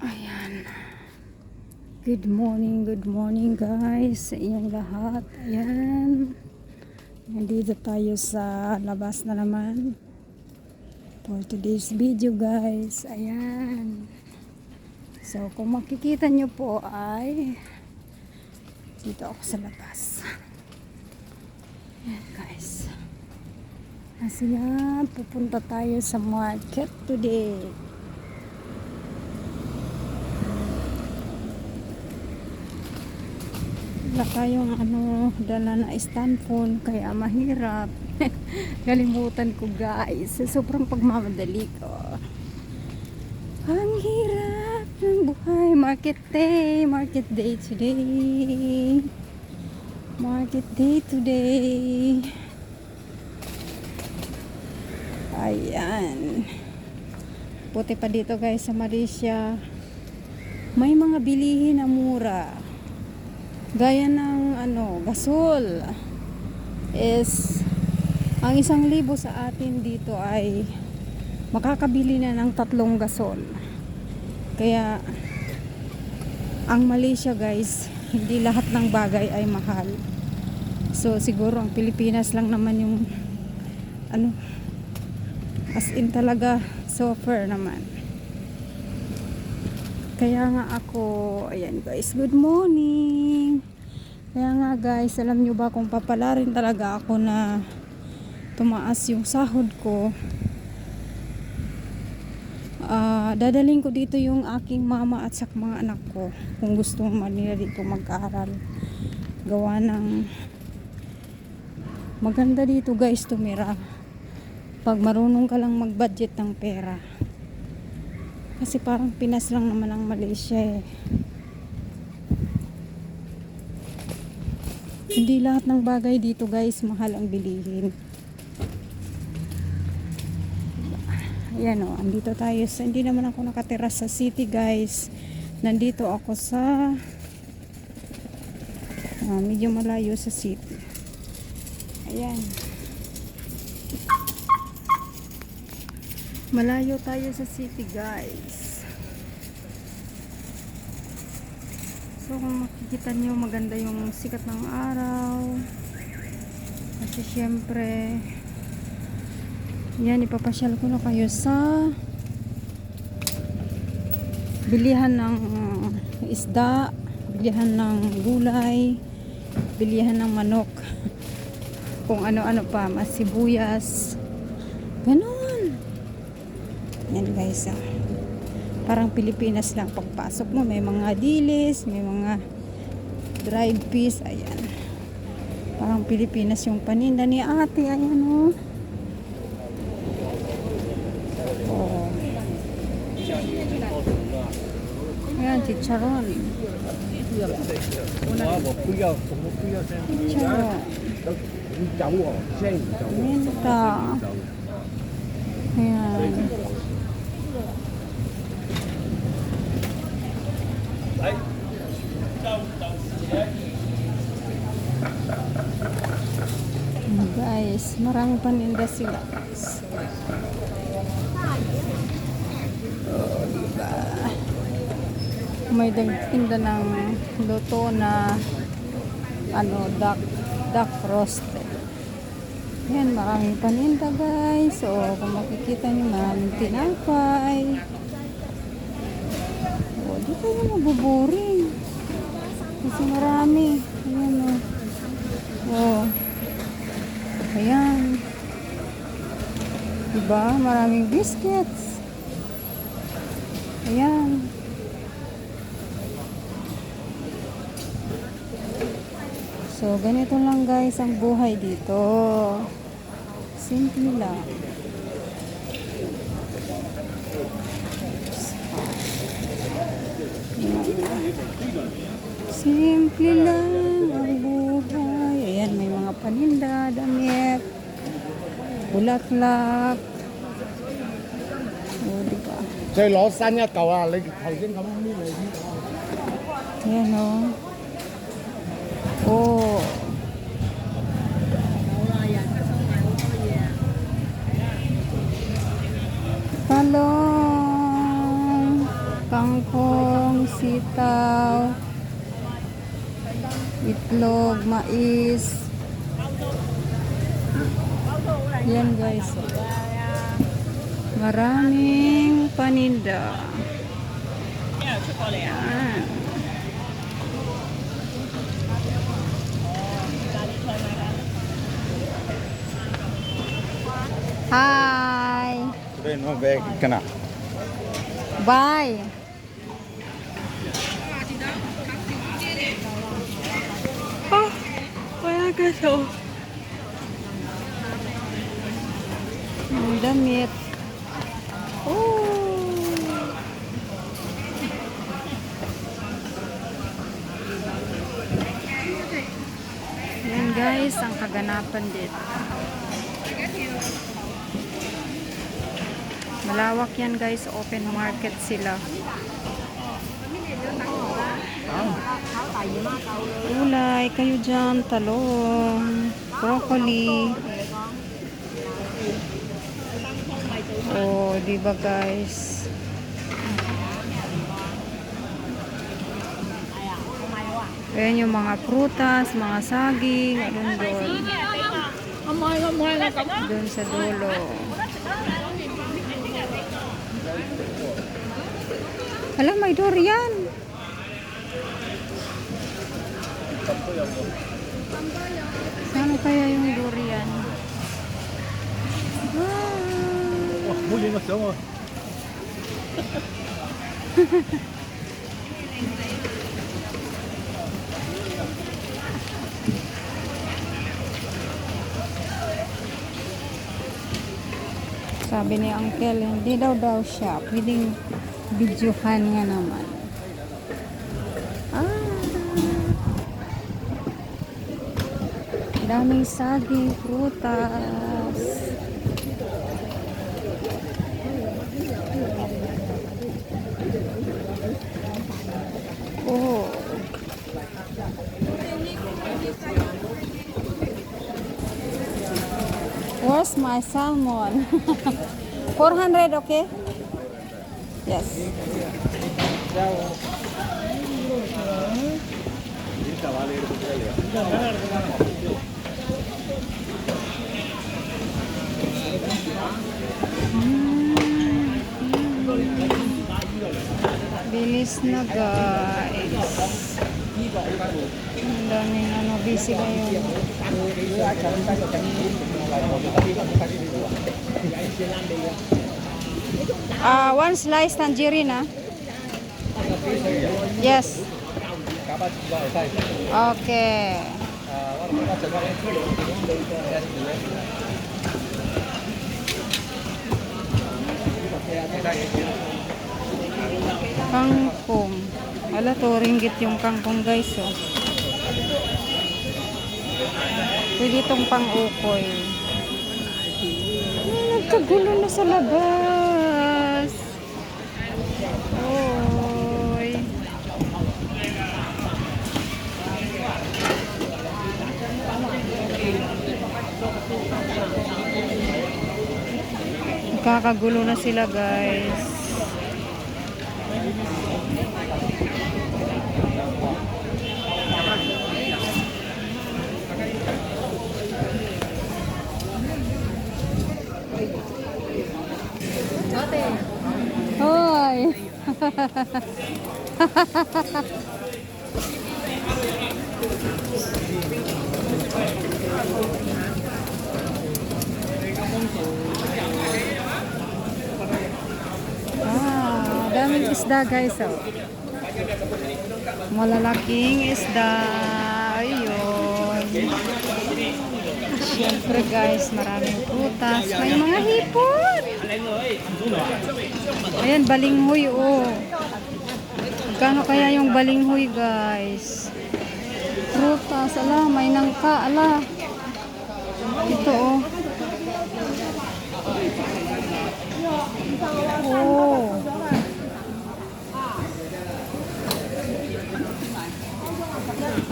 Ayan. Good morning, good morning guys sa inyong lahat. Ayan. Nandito tayo sa labas na naman. For today's video guys. Ayan. So kung makikita nyo po ay dito ako sa labas. Ayan guys. Kasi yan, pupunta tayo sa market today. Wala tayong ano, dala na stand phone kaya mahirap. Kalimutan ko guys sobrang pagmamadali ko. Ang hirap ng buhay. Market day market day today. Market day today. Ayan. Puti pa dito guys sa Malaysia. May mga bilihin na mura gaya ng ano gasol is ang isang libo sa atin dito ay makakabili na ng tatlong gasol. Kaya ang Malaysia guys hindi lahat ng bagay ay mahal. So siguro ang Pilipinas lang naman yung ano as in talaga suffer naman kaya nga ako, ayan guys, good morning. Kaya nga guys, alam nyo ba kung papalarin talaga ako na tumaas yung sahod ko. Ah, dadaling ko dito yung aking mama at sa mga anak ko kung gusto man nila dito mag-aral. Gawa ng maganda dito guys tumira. Pag marunong ka lang mag-budget ng pera. Kasi parang Pinas lang naman ang Malaysia eh. Hindi lahat ng bagay dito guys mahal ang bilihin. Ayan o, andito tayo sa, hindi naman ako nakatira sa city guys. Nandito ako sa, ah, medyo malayo sa city. Ayan. Malayo tayo sa city guys. So kung makikita nyo maganda yung sikat ng araw. Kasi syempre yan ipapasyal ko na kayo sa bilihan ng isda, bilihan ng gulay, bilihan ng manok. Kung ano-ano pa, masibuyas. Ganon. Yan guys. Ah. Parang Pilipinas lang pagpasok mo. May mga dilis, may mga dried peas. Ayan. Parang Pilipinas yung paninda ni ate. Ayan oh. Oh. Ayan, chicharon. Chicharon. Minta. Ayan. Marami paninda sila. Oh, diba? May tinda ng luto na ano, duck, duck roasted. Yan, maraming paninda guys. So, kung makikita nyo, maraming tinapay. Oh, di kayo mabuboring. Kasi marami. Ayan o. Oh. Ayan. Diba? Maraming biscuits. Ayan. So, ganito lang guys ang buhay dito. Simple lang. Simple lang ang buhay. Ayan, may mga paninda, damit, bulaklak. Oh, o, diba? So, losan niya kawa. Thousand kamo ni lady. Yan o. Oh. oh. Talong, kangkong, sitaw, itlog, mais, Yan guys. oh. Maraming paninda. Yan. Hi. Today no bag kana. Bye. Oh, wala ka siya. Ang damit. Oh. Yan guys, ang kaganapan dito. Malawak yan guys, open market sila. Ulay, kayo dyan, talong, broccoli. Oh, di ba guys? Ayan yung mga prutas, mga saging, doon doon. Doon sa dulo. Alam, may durian. Saan kaya yung durian? Ah. Muli na siya. Sabi ni Uncle, hindi daw daw siya. Pwedeng videohan nga naman. Ah. Daming saging, prutas. Where's my salmon? 400, okay? Yes. Bilis na guys. Ang daming ano, busy ngayon. Ah, one slice tangerine ah. Yes. Okay. Kangkong. Ala, 2 ringgit yung kangkong guys oh. Pwede itong pang-ukoy. Ay, nagkagulo na sa labas. Oy. Kakagulo na sila guys. Ah, daming isda guys oh. Malalaking isda. Ayun. Siyempre guys, maraming prutas. May mga hipon. Ayan, balinghoy oh. Magkano kaya yung balinghoy guys? Prutas, ala, may nangka, ala. Ito oh. Oh. Yan guys.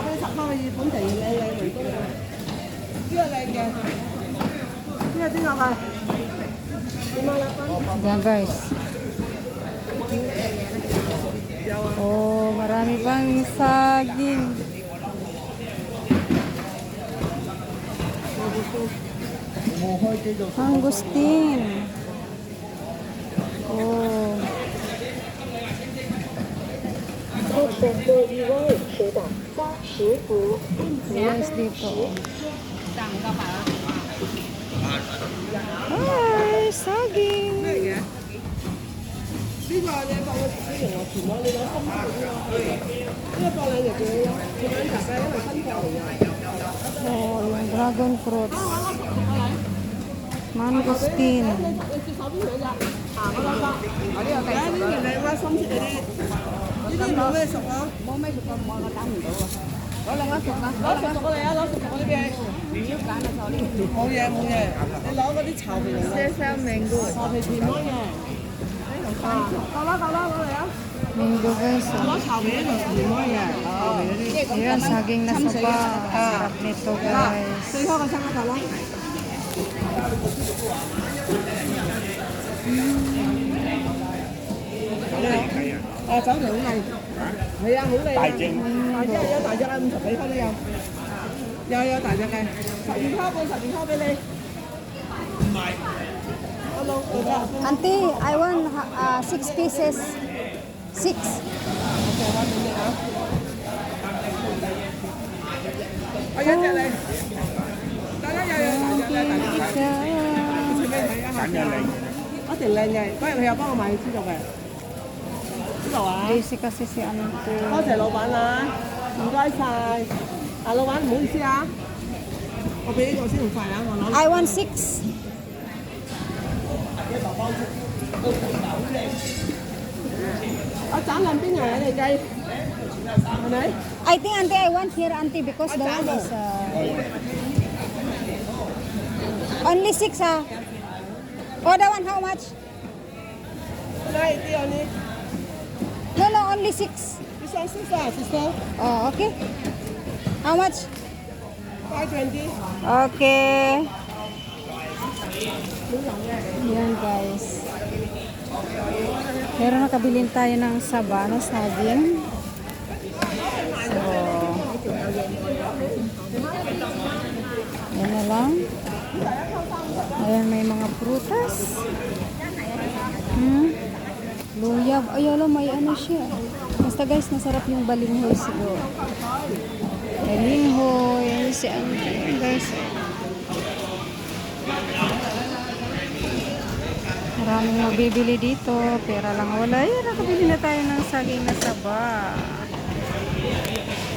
Oh, marami pang saging. Angustin. Oh. 目前 Ayan guys. Oh, marami pang saging. Angustin. Oh. Guys, dito. Hi, saging. Oh, yung dragon fruits. Mangosteen. Mango guys. oh. Ayan, saging na saba. Sarap nito guys. À, cháu thử cái này. Thì ăn hủ 攞兩包熟噶，攞熟食過嚟啊！攞熟食過呢邊，唔要揀啦，熟啲。冇嘢冇嘢，你攞嗰啲臭皮嚟，遮生命噶。巢皮甜攞嘢？哎，同生，夠啦够啦，我嚟啊！命都俾曬，攞巢皮點攞嘢？哦，而家收緊啦，收皮啊！啊，你做咩？收嗰箱嘢落嚟。啊，九點零。Thì ăn hữu đi. Tài chân. Tài chân, vô tài chân ăn thịt đi không đi không? Vô vô tài chân này. Sạch miếng thóp đi, sạch miếng thóp đi đi. Auntie, I want uh, six pieces. Six. Oh. Có tiền lên nhầy, có em hiểu không mày xin chồng về. 度啊？ Busy kasi si Auntie. 多谢老板啊，唔该晒。啊，老板唔好意思啊，我俾呢个先唔快啊，我攞。 I want six. 我斩两边嘅你计，系咪？ I think Auntie, I want here Auntie because the one is uh, only six ah. Oh, that one how much? 来啲我呢， No, no, only Six. this one ah, sister, Oh, okay. How much? five twenty. Okay. Yan guys. Pero nakabilin tayo ng saba na saging. So, yan na lang. Ayan, may mga prutas. Hmm? Luyab. Ay, alam, may ano siya. Basta guys, masarap yung balinghoy siguro. Balinghoy. Ayan si Auntie. Guys, Maraming mabibili dito. Pera lang wala. Yan, nakabili na tayo ng saging na saba.